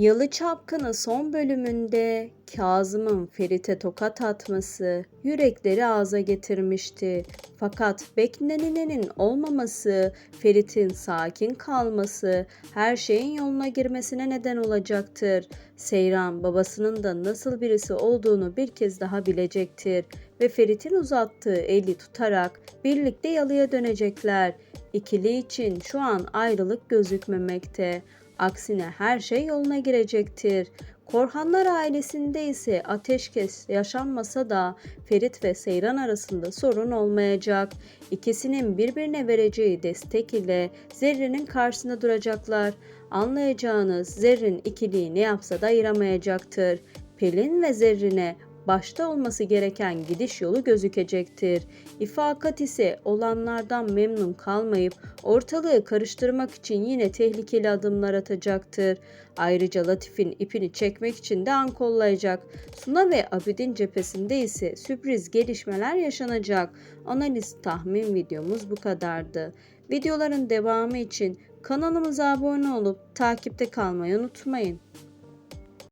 Yalı Çapkını son bölümünde Kazım'ın Ferit'e tokat atması yürekleri ağza getirmişti. Fakat beklenenin olmaması, Ferit'in sakin kalması her şeyin yoluna girmesine neden olacaktır. Seyran babasının da nasıl birisi olduğunu bir kez daha bilecektir ve Ferit'in uzattığı eli tutarak birlikte yalıya dönecekler. İkili için şu an ayrılık gözükmemekte. Aksine her şey yoluna girecektir. Korhanlar ailesinde ise ateşkes yaşanmasa da Ferit ve Seyran arasında sorun olmayacak. İkisinin birbirine vereceği destek ile Zerrin'in karşısında duracaklar. Anlayacağınız Zerrin ikiliği ne yapsa da ayıramayacaktır. Pelin ve Zerrin'e başta olması gereken gidiş yolu gözükecektir. İfakat ise olanlardan memnun kalmayıp ortalığı karıştırmak için yine tehlikeli adımlar atacaktır. Ayrıca Latif'in ipini çekmek için de an kollayacak. Suna ve Abidin cephesinde ise sürpriz gelişmeler yaşanacak. Analiz tahmin videomuz bu kadardı. Videoların devamı için kanalımıza abone olup takipte kalmayı unutmayın.